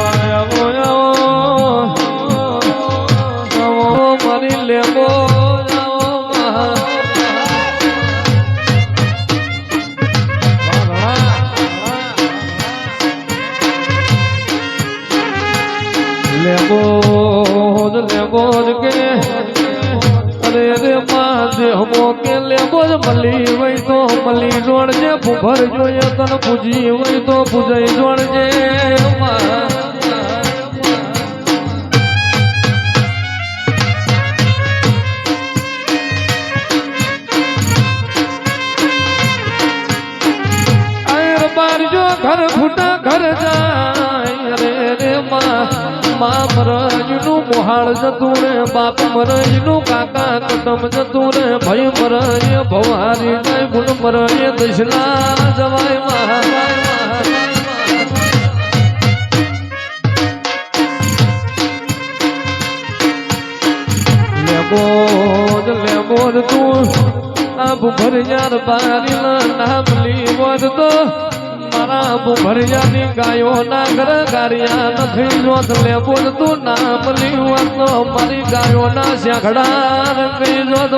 આવો આવો આવો મારી લેબો આવો મહા લેબો જ લેબો જ કે અરે રે માધે હમો કે લેબો મળી હોય તો મળી જોડજે ભૂભર જોઈએ તન પૂજી હોય તો પૂજાઈ જોડજે મા. ઘર ફૂટા ઘર જાય. રે રે માં મરજનું મોહાળ જતું રે, બાપ મરજનું કાકા કદમ જતું રે, ભય મરજ ભવારી જાય ગુણ મરજ દશના જવાય મા. બોજ લે બોજ તું આબ ભરયાર બારી નામ લીવો જ તો મારા ભરયાની ગાયો ના ઘર ગારિયા નથી જોત લે બોલતું નામ લીવો તો મારી ગાયો ના શેખડા નથી જોત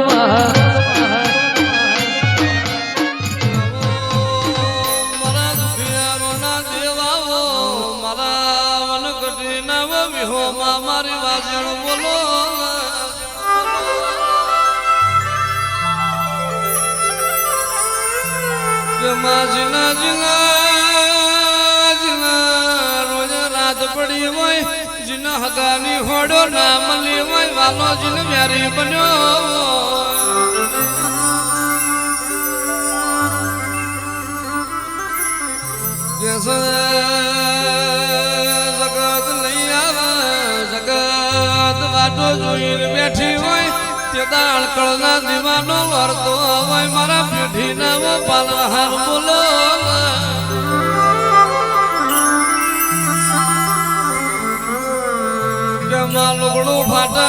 મારી વાજણ બોલો. માં જીના જીના જીના રોજ પડી હોય, જીના હગાની હોડો મળી હોય વાલો જીન બન્યો જગત લઈ આવે, જગત વાટો જોઈને બેઠી હોય. તે દાળ ફાટા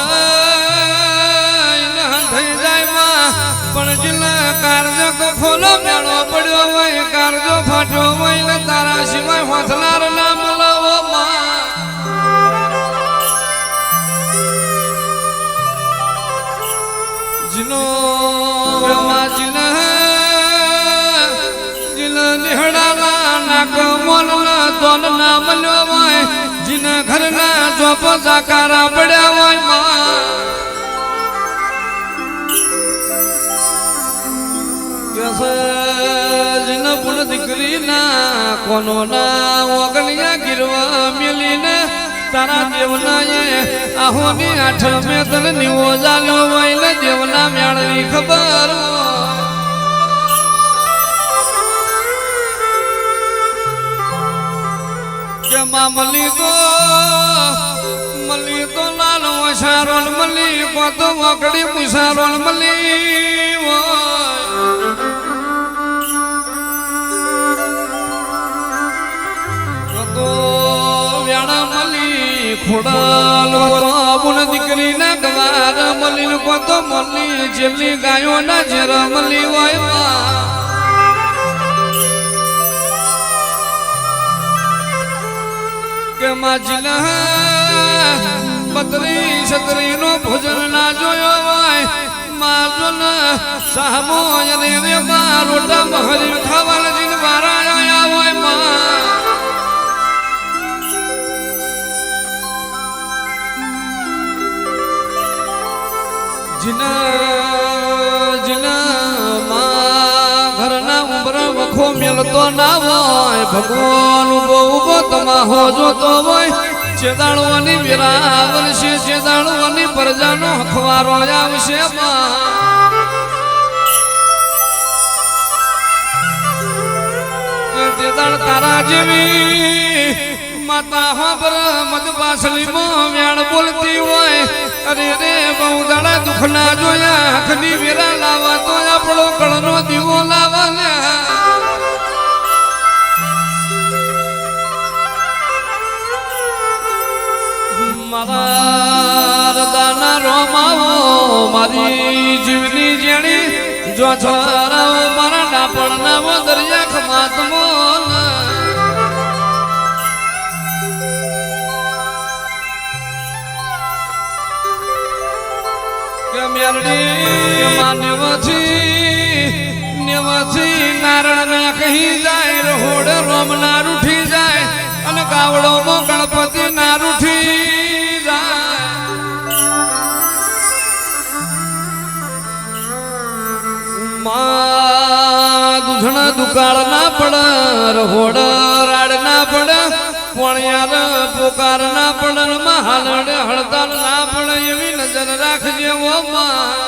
થઈ જાય માં. પણ જિલ્લા કારજો કો ખોલો મેળો પડ્યો હોય, કારજો ફાટ્યો હોય ને તારા સિવાય તોલ ના ઓગલિયા ગીરવા મેલીને તારા દેવના આહોની આઠ મે તન નિવો હોય ને દેવના મેળવી ખબર મલિકો તો મલી તો લાલ વસારોલ મલી કો તો વકડી મુસારોલ મલી ખોડાલ દીકરી ના ગવાર મલી કો મલી, જેમની ગાયો ના ઝેર મલી હોય કે માજલા બત્રી છત્રી નો ભોજન ના જોયો હોય માજન સામો રે રે માં રોટા મહરી ખાવાના ઉંબરા મેલતો ના હોય, ભગવાન ઊભો ઊભો તમાહો જોતો હોય. ચેદાણવાની વિરાવન છે ચેદાણવાની પ્રજાનો અખવારો આવશે ચેદાણ તારા જેવી માતા હોબર મદ પાસલી માં વ્યાણ બોલતી હોય. અરે રે, બહુ દાડા દુઃખ ના જોયા હકની વેરા લાવા તો આપણો કળનો દીવો લાવા ને મારા રદાના રોમાઓ, મારી જીવની જેણી, જો છોરાઓ મારા ડાપણના દરિયા ખમાતમો નારણના કહી જાય રોડ રોમના રૂઠી જાય, અને ગાવડો ગણપતિ ના રૂઠી માં દૂધણા દુકાળ ના પડ રહોડ રાડ ના પડ પોણિયાર પોકાર ના પડ મહાલડ હળતાલ ના પડ એવી નજર રાખજે ઓ માં.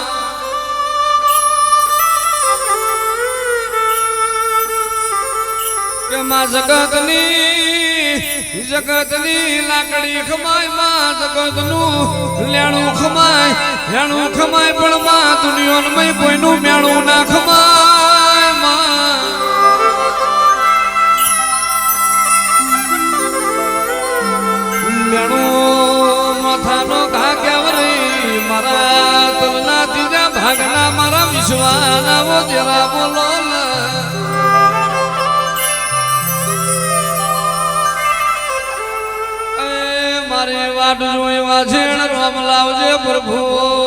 માં જગતની જગતની લાકડી ખમાય, માં જગતનું લેણું ખમાય લેણું ખમાય, પણ માં દુનિયામાં કોઈનું મેણું ના ખમાય. મારા તમના ત્રીજા ભાગના મારા વિશ્વાના જરા બોલો મારી વાટ જોઈ વાછેણ રમ લાવજે પ્રભુ.